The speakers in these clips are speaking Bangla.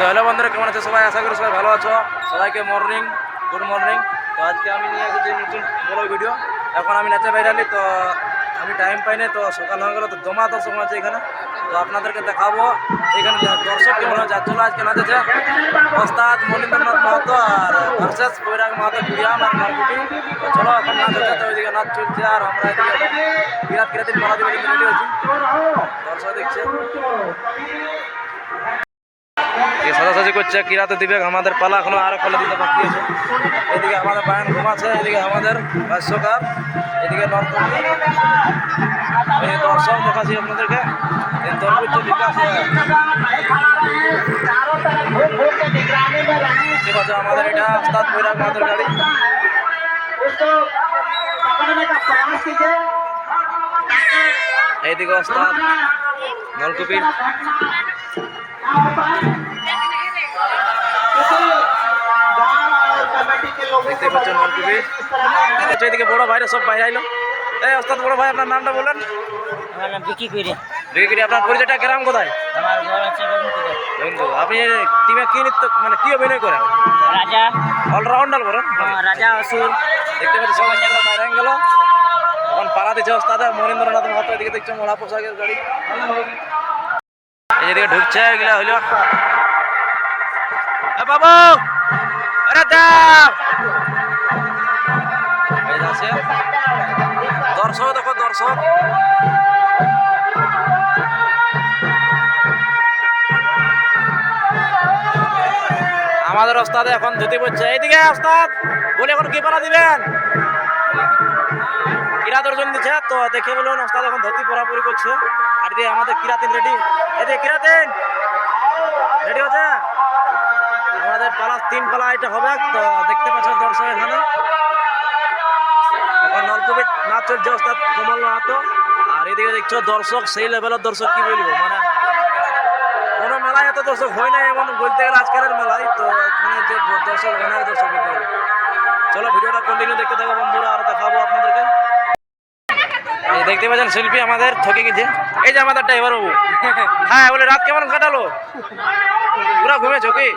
তো হ্যালো বন্ধুরা, কেমন আছে সবাই? আশা করি সবাই ভালো আছো। সবাইকে মর্নিং গুড মর্নিং তো আজকে আমি নিয়ে এসেছি নতুন বড় ভিডিও এখন আমি নাচে বাইরালি তো আমি টাইম পাইনি, তো সকাল হয়ে গেলো, তো জমা দর্শক আছে এখানে। তো আপনাদেরকে দেখাবো, এখানে দর্শক কেমন হয়েছে আর চলো আজকে নাচেছে। ওস্তাদ মনীন্দ্রনাথ মাহাতো আর ভার্সেস বৈরাগ মাহাতো কুড়িয়াম আর মারকুটি। তো চলো এখন নাচ হচ্ছে তো ওইদিকে নাচ চলছে, আর আমরা এদিকে বিরাট দিবে রেডি হচ্ছি দর্শক দেখছে। এ সাজাসাজি করছে কি রাতে দিবে আমাদের পালা এখনও আরও পালা দিতে বাকি আছে। এদিকে আমাদের বায়ান ঘুমাচ্ছে, এদিকে আমাদের ভাষ্যকার, এদিকে দর্শক দেখাচ্ছি আপনাদেরকে আমাদের এটা আস্তাদ বৈরাগ মাদের গাড়ি। এইদিকে আস্তাদ নলকুপি দেখতে পাচ্ছেন আচ্ছা এদিকে বড় ভাইরা সব বাইরে আইলো। এই ওস্তাদ বড় ভাই আপনার নামটা বলেন। আমার নাম বিকি কইরে আপনার পরিচয়টা গ্রাম কোথায়? আমার ঘর আছে আপনি টিমে কি নৃত্য মানে কি অভিনয় করেন? রাজা। অলরাউন্ডার করেন? রাজা অসুর। দেখতে পাচ্ছি সবাই বাইরে গেল। এখন পাড়া দিচ্ছে ওস্তাদ মনীন্দ্রনাথ মাহাতো এদিকে দেখছ মোড়া পোশাকের গাড়ি। এই যেদিকে ঢুকছে এগুলা হইল। বাবু! দর্শক দেখো দর্শক আমাদের ওস্তাদে এখন ধুতি পড়ছে এইদিকে ওস্তাদ বলে এখন কি পালা দিবেন কিরাত অর্জন দিচ্ছে তো দেখে বলুন ওস্তাদ এখন ধুতি পরাপরি করছে আর দিয়ে আমাদের কিরাতিন রেডি এদিকে কিরাতিন রেডি হচ্ছে আমাদের পালা তিন পালা এটা হবে। তো দেখতে পাচ্ছ দর্শক এখানে এখন নলকূপে নাচ চলছে ওস্তাদ কমল মাহাতো আর এদিকে দেখছ দর্শক, সেই লেভেলের দর্শক কি বলব? মানে কোনো মেলায় এত দর্শক হয় না এমন বলতে গেলে আজকালের মেলায়। তো এখানে যে দর্শক, অনেক দর্শক বলতে গেলে। চলো, ভিডিওটা কন্টিনিউ দেখতে থাকো বন্ধুরা, আর দেখাবো আপনাদেরকে। দেখতে পাচ্ছেন শিল্পী আমাদের ঠকে গেছে এই যে আমাদের ড্রাইভার বাবু। হ্যাঁ বলে, রাত কেমন কাটালো? পুরা ঘুমেছো কি?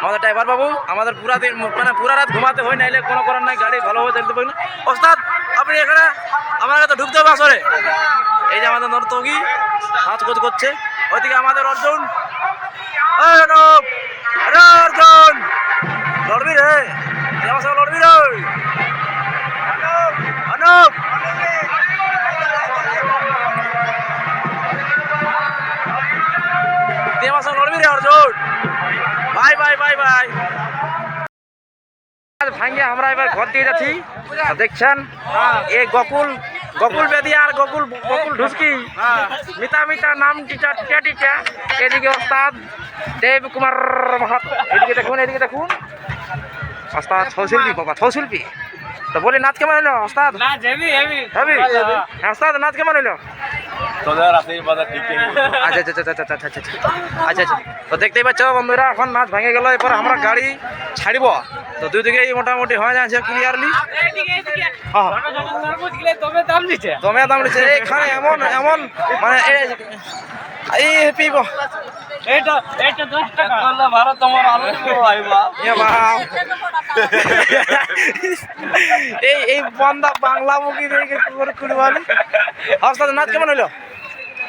আমাদের ড্রাইভার বাবু, আমাদের পুরা দিন মানে পুরা রাত ঘুমাতে হয় নাইলে কোনো করার নাই, গাড়ি ভালোভাবে চলতে পারি না। ওস্তাদ, আপনি এখানে আমার কাছে ঢুকতে হবে আসরে। এই যে আমাদের নর্তকী নাচ কোচ করছে। ওইদিকে আমাদের অর্জুন। অর্জুন! লড়বি রে। দেখছেন? এ গকুল গকুল বেদিয়া আর গকুল গকুল ঢুসকি। মিতা মিতা নাম টিটা টিটা টিচা এদিকে ওস্তাদ দেব কুমার মাহাত। এদিকে দেখুন এদিকে দেখুন। ওস্তাদ ছৌশিল্পী বাবা ছৌশিল্পী। তো বলি নাচ কেমন হলো ওস্তাদ? হবি হ্যাঁ, ওস্তাদ নাচ কেমন হলো আচ্ছা আচ্ছা, আচ্ছা আচ্ছা আচ্ছা আচ্ছা আচ্ছা। আচ্ছা আচ্ছা। তো দেখতেই পাচ্ছ বন্ধুরা এখন নাচ ভেঙে গেল এরপর আমরা গাড়ি ছাড়িব। তো দুই দিকেই মোটামুটি হয়ে যাচ্ছে ক্লিয়ারলি হ্যাঁ। তবে দাম নিচ্ছে। এখানে এমন এমন মানে এই- এই হ্যাপি এইটা এইটা টাকা করলে ভালো তোমার আনন্দ আইবা এই এই বন্দা বাংলা দেখে বলে নাচ কেমন হলো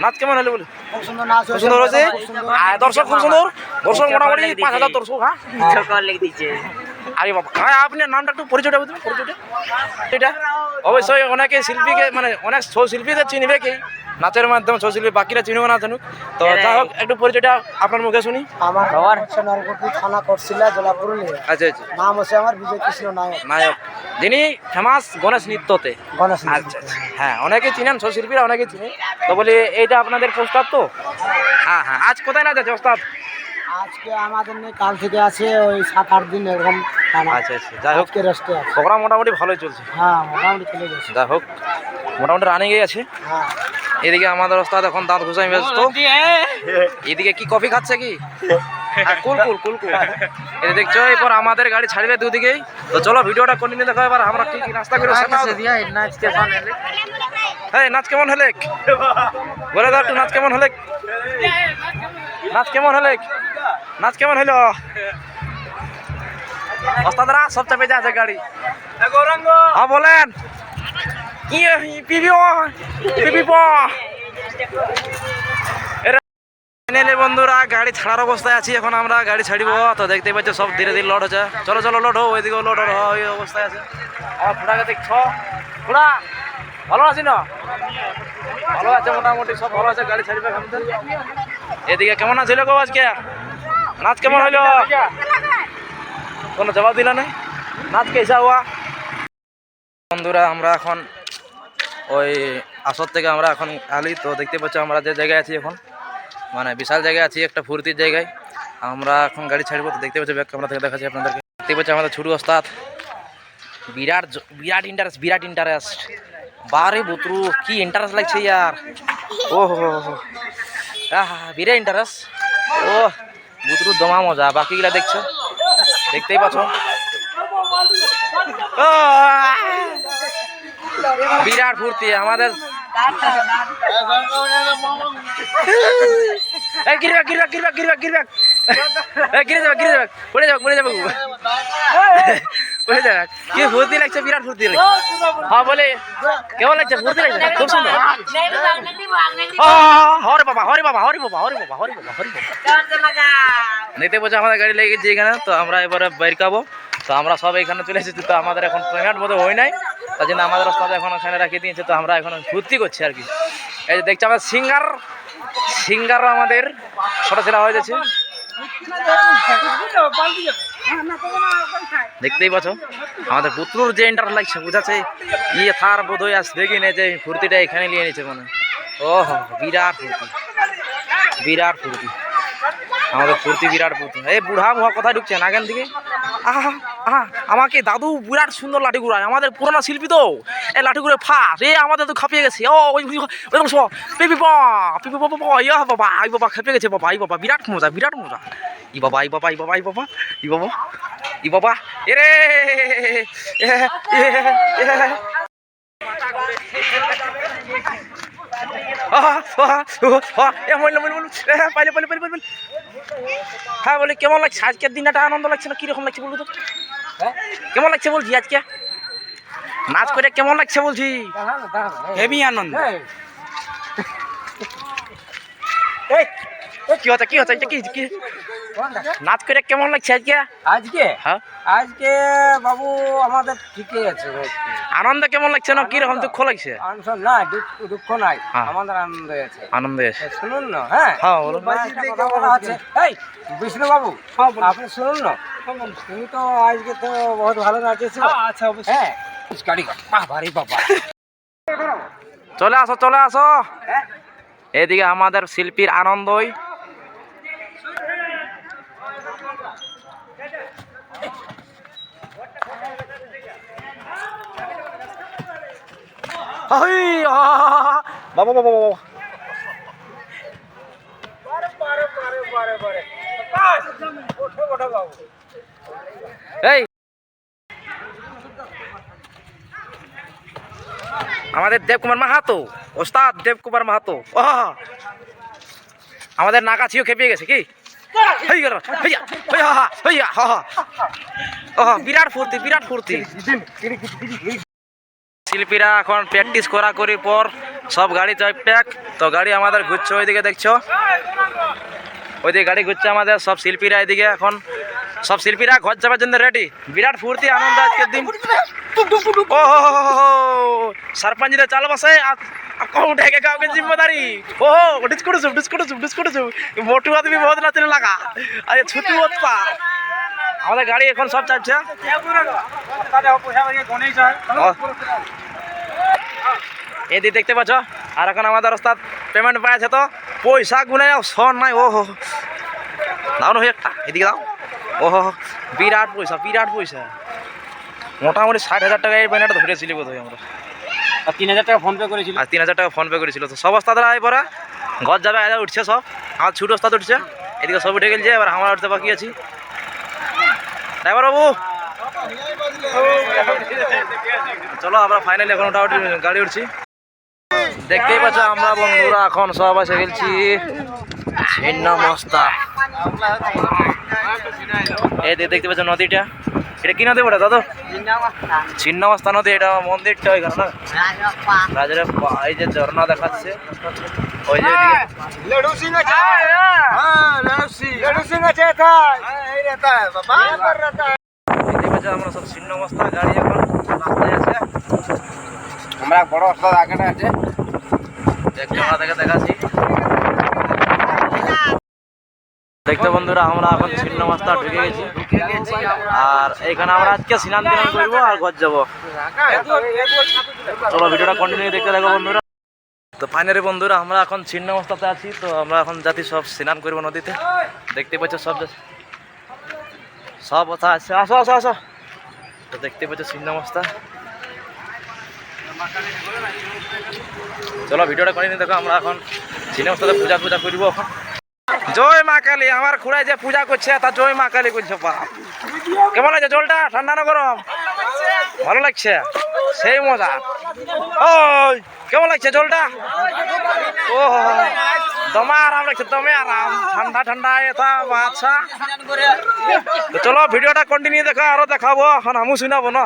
নাচ কেমন হলো বলে? খুব সুন্দর নাচ খুব সুন্দর হয়েছে? দর্শক খুব সুন্দর। দর্শক মোটামুটি পাঁচ হাজার দর্শক হ্যাঁ? লিখ দিচ্ছে। আরে বাবা হ্যাঁ আপনার নামটা একটু পরিচয়টা বুঝবেন পরিচয়টা? এটা? অবশ্যই অনেকে শিল্পীকে মানে অনেক ছৌ শিল্পীদের চিনবে কি নাচের মাধ্যমে ছৌ শিল্পী বাকিরা চিনবে না জানুক। তো যাই হোক একটু পরিচয়টা আপনার মুখে শুনি। আমার হচ্ছে নলকুপি থানা করছিলা জেলা পুরুলিয়া। আচ্ছা আচ্ছা। নাম হচ্ছে আমার বিজয় কৃষ্ণ নায়ক। নায়ক। যিনি ফেমাস গণেশ নৃত্যতে। গণেশ আচ্ছা আচ্ছা। হ্যাঁ অনেকে চিনেন ছৌ শিল্পীরা অনেকে চিনে। তো বলি এইটা আপনাদের প্রস্তাব তো? হ্যাঁ হ্যাঁ। আজ কোথায় না যাচ্ছে ওস্তাদ? আজকে আমাদের নেই কাল থেকে আছে ওই সাত আট দিন এরকম টানা। আচ্ছা আচ্ছা। যাই হোক আজকে রেস্টে আছে। প্রোগ্রাম মোটামুটি ভালোই চলছে। হ্যাঁ মোটামুটি চলে গেছে। যাই হোক মোটামুটি রানিংয়ে আছে। হ্যাঁ। এদিকে আমাদের ওস্তাদ এখন দাঁত ঘুষাই ব্যস্ত। এদিকে কি কফি খাচ্ছে কি? হ্যাঁ, কুল কুল কুল কুল। এই দেখছ এরপর আমাদের গাড়ি ছাড়বে দুদিকেই। তো চলো ভিডিওটা কন্টিনিউ দেখো এবার আমরা কি কি নাস্তা করে হ্যাঁ নাচ কেমন হলে? বলে দাও একটু নাচ কেমন হলে? নাচ কেমন হলে? নাচ কেমন হইল ওস্তাদরা সব চাপে যাচ্ছে গাড়ি। হ্যাঁ বলেন। বন্ধুরা, গাড়ি ছাড়ার অবস্থায় আছি, এখন আমরা গাড়ি ছাড়িব। তো দেখতে পাচ্ছ, সব ধীরে ধীরে লোড হচ্ছে। চলো চলো লোড হো ওইদিকেও লোড ওই অবস্থায় আছে। আমার ফোটাকে দেখছ? ফোটা ভালো আছি না? ভালো আছে মোটামুটি, সব ভালো আছে, গাড়ি ছাড়িবে এদিকে কেমন আছিল গো আজকে? নাচ কেমন হইল কোনো জবাব দিল না নাচ কেসা হওয়া বন্ধুরা আমরা এখন ওই আসর থেকে আমরা এখন আলি। তো দেখতে পাচ্ছ আমরা যে জায়গায় আছি এখন মানে বিশাল জায়গায় আছি একটা ফুর্তির জায়গায়। আমরা এখন গাড়ি ছাড়বো তো দেখতে পাচ্ছি ব্যাক ক্যামেরা থেকে দেখাচ্ছি আপনাদেরকে। দেখতে পাচ্ছি আমাদের ছোটু ওস্তাদ বিরাট বিরাট ইন্টারেস্ট বিরাট ইন্টারেস্ট বারে বুতরু কি ইন্টারেস্ট লাগছে ইয়ার। ও হো হো হো আহা, বিরাট ইন্টারেস্ট ও বুতরু দমা মজা বাকিগুলা দেখছ দেখতেই পাচ্ছ বিরাট ফুর্তি আমাদের গিরবাক গিরবাক গিরবাক গিরবাক গিরবাক গিরে যাবে গিরে যাবে পড়ে যাবে পড়ে যাবে পড়ে যাবে? ফুর্তি লাগছে? বিরাট ফুর্তি লাগছে। হ্যাঁ বলে, কেমন লাগছে? ফুর্তি লাগছে? খুব সুন্দর। হরে বাবা হরে বাবা হরে বাবা হরে বাবা হরে বাবা হরে বাবা। দেখতে পাচ্ছি আমাদের গাড়ি লেগে গেছে এখানে, তো আমরা এবারে বাইর খাব তো আমরা সব এখানে চলে এসেছি, তো আমাদের এখন পেমেন্ট মতো হয় নাই। তার জন্য আমাদের রাস্তাতে এখন ওখানে রাখিয়ে দিয়েছে, তো আমরা এখন ফুর্তি করছি আর কি। এই যে দেখছি আমাদের সিঙ্গার, সিঙ্গারও আমাদের ছোটো ছেলে হয়ে যাচ্ছে দেখতেই পাচ্ছ? আমাদের পুত্রর যে ইন্টার লাগছে, বুঝাচ্ছে? ইয়ে থার বোধ হয়ে আসবে কি না যে ফুর্তিটা এখানে নিয়ে নিয়েছে মনে ও বিরাট ফুর্তি। বিরাট ফুর্তি। আমাদের ফুর্তি বিরাট ফুর্তি এই বুড়া মুহা কোথায় ঢুকছেন আগের দিকে? আহা আহা আমাকে দাদু বিরাট সুন্দর লাঠি ঘুরায়। আমাদের পুরোনো শিল্পী তো। এই লাঠি ঘুরে ফাঁস। এ আমাদের তো খাপিয়ে গেছে। ও ওই ওই শো পিপি বা পিপি বাবা বাবা বাবা আই বাবা খেপে গেছে বাবা আই বাবা বিরাট মজা বিরাট মজা। ই বাবা আই বাবা আই বাবা আই বাবা ই বাবা ই বাবা এ রে। আহা, আহা, এ মরলো, মরলো, মরলো। পাইলে, পাইলে, পাইলে, পাইলে। হ্যাঁ বলি কেমন লাগছে? আজকের দিনটা আনন্দ লাগছে না? কীরকম লাগছে বলব তো হ্যাঁ? কেমন লাগছে বলছি আজকে? নাচ করে কেমন লাগছে বলছি? হেভি আনন্দ। এই, কি হচ্ছে কি হচ্ছে? এটা কি কি? নাচ করে কেমন লাগছে আজকে? আজকে? হ্যাঁ। আজকে বাবু আমাদের ঠিকই আছে আনন্দ কেমন লাগছে না? কীরকম দুঃখ লাগছে? না দুঃখ দুঃখ নাই। হ্যাঁ। আমাদের আনন্দ আছে আনন্দ এসে শুনুন না হ্যাঁ? হ্যাঁ আছে এই বিষ্ণু বাবু আপনি শুনুন না। তুমি তো আজকে তো বহুত ভালো নাচেছো। আচ্ছা হ্যাঁ গাড়ি বাহ ভারী বাবা। চলে আসো চলে আসো। এদিকে আমাদের শিল্পীর আনন্দই। আহ, বাবা বাবা বাবা এই। আমাদের দেবকুমার মাহাতো ওস্তাদ দেবকুমার মাহাতো! আমাদের নাগাছিও খেপিয়ে গেছে কি? হেই বিরাট ফুর্তি বিরাট ফুর্তি। শিল্পীরা এখন প্র্যাকটিস করা করি পর সব গাড়ি প্যাক। তো গাড়ি আমাদের ঘুরছে ওইদিকে, দেখছ? ওইদিকে গাড়ি ঘুরছে আমাদের, সব শিল্পীরা এদিকে এখন। সব শিল্পীরা ঘর যাবার জন্য রেডি বিরাট ফুর্তি, আনন্দ আজকের দিন। ও সারপঞ্চদের চাল বসে উঠে কাউকে জিম্মেদারি। ও ডিসকো ডিসকো ডিসকো মোটু আদমি বহুত তিনি লাগা। আরে ছুটু ওত্তা আমাদের গাড়ি এখন সব চাপছে এদিকে দেখতে পাচ্ছ? আর এখন আমাদের ওস্তাদ পেমেন্ট পাইছে তো। পয়সা গুনে সন নাই ও হো দাও না একটা এদিকে দাও। ও হো বিরাট পয়সা বিরাট পয়সা। মোটামুটি ষাট হাজার টাকা এই ব্যানারটা ধরেছিলি বোধ হয় আমরা। আর তিন হাজার টাকা ফোনপে করেছিল? আর তিন হাজার টাকা ফোনপে করেছিল। তো সব ওস্তাদরা এবারে ঘর যাবে উঠছে সব। আমার ছোট ওস্তাদ উঠছে। এদিকে সব উঠে গেলছে এবার আমরা উঠতে বাকি আছি। ড্রাইভার বাবু। চলো, আমরা ফাইনালি এখন ওটা গাড়ি উঠছি। দেখতেই পাচ্ছ আমরা বন্ধুরা এখন সব এসে গেছি ভিন্ন মস্তা। এই দেখতে পাচ্ছ নদীটা। এটা কি নদী দাদু? ছিন্নবস্থা নদী এটা মন্দিরটা ওই না? রাজারা এই যে ঝর্ণা দেখাচ্ছে। ওই যে হ্যাঁ, সিং আছে হ্যাঁ, আমরা সব ছিন্ন গাড়ি এখন রাস্তায় আছে। আমরা বড় রাস্তা আগে আছে। দেখতে আমরা দেখে দেখাচ্ছি। দেখতে বন্ধুরা, আমরা এখন ছিন্ন মাস্তা ঢুকে গেছি। আর এখানে আমরা আজকে স্নান টিনান করব আর ঘর যাব। চলো ভিডিওটা কন্টিনিউ দেখতে থাকো বন্ধুরা। তো ফাইনালি বন্ধুরা, আমরা এখন ছিন্ন অবস্থাতে আছি, তো আমরা এখন যাতে সব স্নান করব নদীতে। দেখতে পাচ্ছ সব। সব কথা আছে। আসো আসো আসো। তো দেখতে পাচ্ছ ছিন্ন অবস্থা। চলো ভিডিওটা কন্টিনিউ দেখো, আমরা এখন ছিন্ন অবস্থাতে পূজা পূজা করব এখন। জয় মা কালী, আমার খুড়াই যে পূজা করছে, তা জয় মা কালী করছে বাপ। কেমন লাগছে জলটা? ঠান্ডা না গরম? ভালো লাগছে? সেই মজা। ও কেমন লাগছে জলটা? ও, দমে আরাম লাগছে, দমে আরাম। ঠান্ডা ঠান্ডা এটা আচ্ছা চলো, ভিডিওটা কন্টিনিউ দেখো, আরও দেখাবো। এখন আমি শুনাবো, না।